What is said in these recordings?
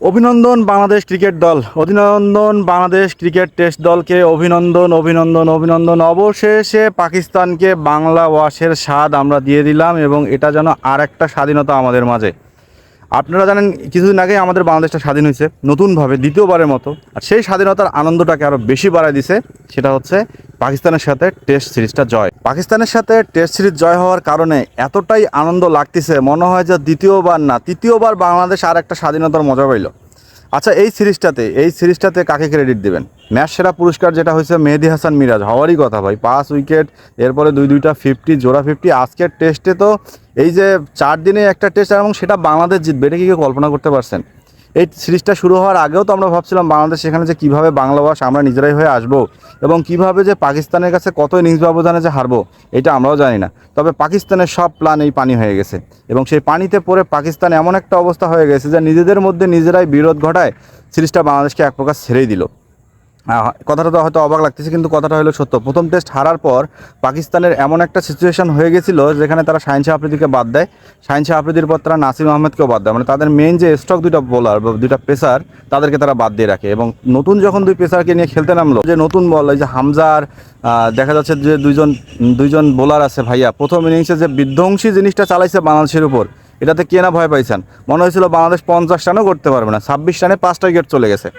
অভিনন্দন বাংলাদেশ ক্রিকেট দল। অভিনন্দন বাংলাদেশ ক্রিকেট টেস্ট দলকে অভিনন্দন অভিনন্দন অভিনন্দন। অবশেষে পাকিস্তানকে বাংলা ওয়াশের স্বাদ আমরা দিয়ে দিলাম এবং এটা যেন আর একটা স্বাধীনতা আমাদের মাঝে। আপনারা জানেন, কিছুদিন আগে আমাদের বাংলাদেশটা স্বাধীন হয়েছে, নতুনভাবে, দ্বিতীয়বারের মতো। আর সেই স্বাধীনতার আনন্দটাকে আরও বেশি বাড়ায় দিছে, সেটা হচ্ছে পাকিস্তানের সাথে টেস্ট সিরিজটা জয়। পাকিস্তানের সাথে টেস্ট সিরিজ জয় হওয়ার কারণে এতটাই আনন্দ লাগতেছে, মনে হয় যে দ্বিতীয়বার না, তৃতীয়বার বাংলাদেশ আর একটা স্বাধীনতার মজা পাইল। আচ্ছা এই সিরিজটাতে এই সিরিজটাতে কাকে ক্রেডিট দিবেন? ম্যাচ সেরা পুরস্কার যেটা হয়েছে মেহেদি হাসান মিরাজ, হওয়ারই কথা ভাই, পাঁচ উইকেট, এরপরে দুই দুইটা ফিফটি জোড়া ফিফটি আজকের টেস্টে তো এই যে চার দিনে একটা টেস্ট এবং সেটা বাংলাদেশ জিতবে, এটা কি কল্পনা করতে পারছেন? এই সিরিজটা শুরু হওয়ার আগেও তো আমরা ভাবছিলাম বাংলাদেশ সেখানে যে কীভাবে বাংলা ভাষা আমরা নিজেরাই হয়ে আসব এবং কীভাবে যে পাকিস্তানের কাছে কত ইনিংস ব্যবধানে যে হারবো, এটা আমরাও জানি না। তবে পাকিস্তানের সব প্ল্যান এই পানি হয়ে গেছে এবং সেই পানিতে পড়ে পাকিস্তান এমন একটা অবস্থা হয়ে গেছে যে নিজেদের মধ্যে নিজেরাই বিরোধ ঘটায় সিরিজটা বাংলাদেশকে এক প্রকার ছেড়েই দিল। কথাটা তো হয়তো অবাক লাগতেছে, কিন্তু কথাটা হলো সত্য। প্রথম টেস্ট হারার পর পাকিস্তানের এমন একটা সিচুয়েশন হয়ে গেছিল যেখানে তারা শাহিন শাহ আফ্রিদিকে বাদ দেয়। শাহিন শাহ আফ্রিদির পর তারা নাসিম আহমেদকেও বাদ দেয়। মানে তাদের মেন যে স্টক দুইটা বোলার বা দুইটা পেসার, তাদেরকে তারা বাদ দিয়ে রাখে। এবং নতুন যখন দুই পেসারকে নিয়ে খেলতে নামলো, যে নতুন বল, এই যে হামজার দেখা যাচ্ছে যে দুইজন দুইজন বোলার আছে ভাইয়া, প্রথম ইনিংসে যে বিধ্বংসী জিনিসটা চালাইছে বাংলাদেশের উপর, এটাতে কে না ভয় পাইছেন? মনে হয়েছিল বাংলাদেশ পঞ্চাশ রানও করতে পারবে না। ছাব্বিশ রানে পাঁচটা উইকেট চলে গেছে।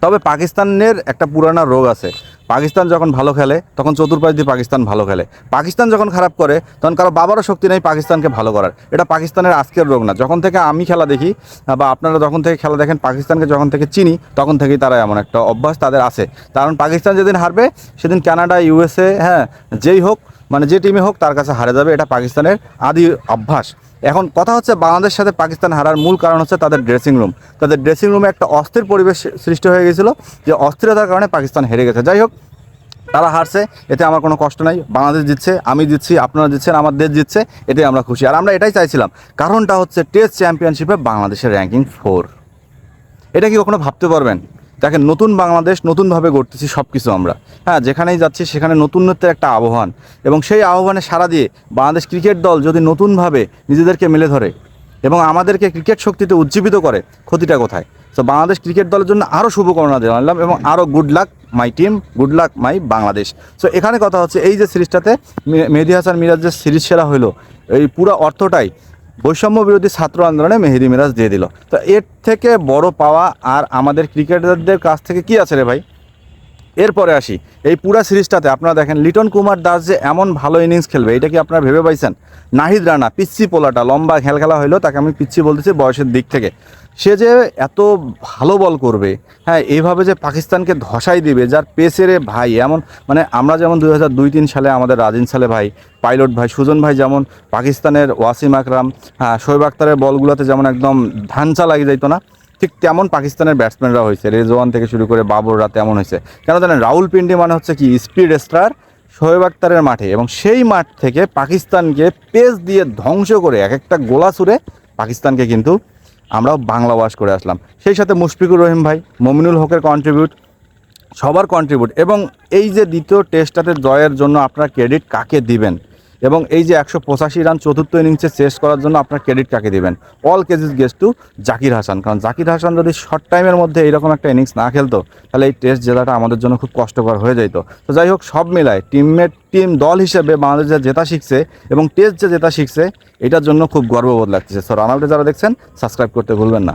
তবে পাকিস্তানের একটা পুরানা রোগ আছে। পাকিস্তান যখন ভালো খেলে, তখন চতুর্পাশ দিয়ে পাকিস্তান ভালো খেলে। পাকিস্তান যখন খারাপ করে, তখন কারও বাবারও শক্তি নেই পাকিস্তানকে ভালো করার। এটা পাকিস্তানের আজকের রোগ না। যখন থেকে আমি খেলা দেখি বা আপনারা যখন থেকে খেলা দেখেন, পাকিস্তানকে যখন থেকে চিনি, তখন থেকেই তারা এমন একটা অভ্যাস তাদের আছে। কারণ পাকিস্তান যেদিন হারবে, সেদিন কানাডা, ইউএসএ হ্যাঁ যেই হোক মানে যে টিমে হোক, তার কাছে হারে যাবে। এটা পাকিস্তানের আদি অভ্যাস। এখন কথা হচ্ছে বাংলাদেশের সাথে পাকিস্তান হারার মূল কারণ হচ্ছে তাদের ড্রেসিং রুম তাদের ড্রেসিং রুমে একটা অস্থির পরিবেশ সৃষ্টি হয়ে গেছিল, যে অস্থিরতার কারণে পাকিস্তান হেরে গেছে। যাই হোক, তারা হারছে, এতে আমার কোনো কষ্ট নাই। বাংলাদেশ জিতছে, আমি জিতছি, আপনারা জিতছেন, আমার দেশ জিতছে এটাই আমরা খুশি। আর আমরা এটাই চাইছিলাম, কারণটা হচ্ছে টেস্ট চ্যাম্পিয়নশিপে বাংলাদেশের র্যাঙ্কিং ফোর এটা কি কখনো ভাবতে পারবেন? দেখেন, নতুন বাংলাদেশ নতুনভাবে গড়তেছি সব কিছু আমরা। হ্যাঁ যেখানেই যাচ্ছি সেখানে নতুনত্বের একটা আহ্বান। এবং সেই আহ্বানে সাড়া দিয়ে বাংলাদেশ ক্রিকেট দল যদি নতুনভাবে নিজেদেরকে মেলে ধরে এবং আমাদেরকে ক্রিকেট শক্তিতে উজ্জীবিত করে, ক্ষতিটা কোথায়? তো বাংলাদেশ ক্রিকেট দলের জন্য আরও শুভকামনা জানালাম এবং আরও good luck my team good luck my Bangladesh. So এখানে কথা হচ্ছে, এই যে সিরিজটাতে মেহেদি হাসান মিরাজ যে সিরিজ সেরা হলো, এই পুরো অর্থটাই বৈষম্য বিরোধী ছাত্র আন্দোলনে মেহেদি মিরাজ দিয়ে দিল। তো এর থেকে বড় পাওয়া আর আমাদের ক্রিকেটারদের কাছ থেকে কি আছে রে ভাই? এরপরে আসি। এই পুরা সিরিজটাতে আপনারা দেখেন, লিটন কুমার দাস যে এমন ভালো ইনিংস খেলবে, এটা কি আপনারা ভেবে পাইছেন? নাহিদ রানা, পিচ্ছি পোলাটা, লম্বা খেল খেলা হইল, তাকে আমি পিচ্ছি বলতেছি বয়সের দিক থেকে। সে যে এত ভালো বল করবে হ্যাঁ এইভাবে যে পাকিস্তানকে ধসাই দিবে, যার পেসেরে ভাই, এমন মানে আমরা যেমন দুই হাজার দুই তিন সালে আমাদের রাজিন সালে ভাই, পাইলট ভাই, সুজন ভাই যেমন পাকিস্তানের ওয়াসিম আকরাম হ্যাঁ শোয়েব আক্তারের বলগুলোতে যেমন একদম ধানচা লাগে যাইতো না ঠিক তেমন পাকিস্তানের ব্যাটসম্যানরা হয়েছে। রেজওয়ান থেকে শুরু করে বাবররা তেমন হয়েছে। কেন জানেন? রাহুল পিন্ডি মানে হচ্ছে কি স্পিড স্টার শোয়েব আক্তারের মাঠে এবং সেই মাঠ থেকে পাকিস্তানকে পেস দিয়ে ধ্বংস করে এক একটা গোলা ছুড়ে পাকিস্তানকে কিন্তু আমরাও বাংলা ওয়াশ করে আসলাম। সেই সাথে মুশফিকুর রহিম ভাই, মমিনুল হকের কন্ট্রিবিউট সবার কন্ট্রিবিউট এবং এই যে দ্বিতীয় টেস্টটাতে জয়ের জন্য আপনারা ক্রেডিট কাকে দিবেন? এবং এই যে একশো পঁচাশি রান চতুর্থ ইনিংসে শেষ করার জন্য আপনার ক্রেডিট কাকে দেবেন? All credits goes to Zakir Hasan. কারণ জাকির হাসান যদি শর্ট টাইমের মধ্যে এইরকম একটা ইনিংস না খেলতো, তাহলে এই টেস্ট জেতাটা আমাদের জন্য খুব কষ্টকর হয়ে যেত তো যাই হোক, সব মিলায় টিমমেট টিম দল হিসেবে বাংলাদেশ জেতা শিখছে এবং টেস্ট যে জেতা শিখছে, এটার জন্য খুব গর্ববোধ লাগতেছে। সো রান আউটে যারা দেখছেন সাবস্ক্রাইব করতে ভুলবেন না।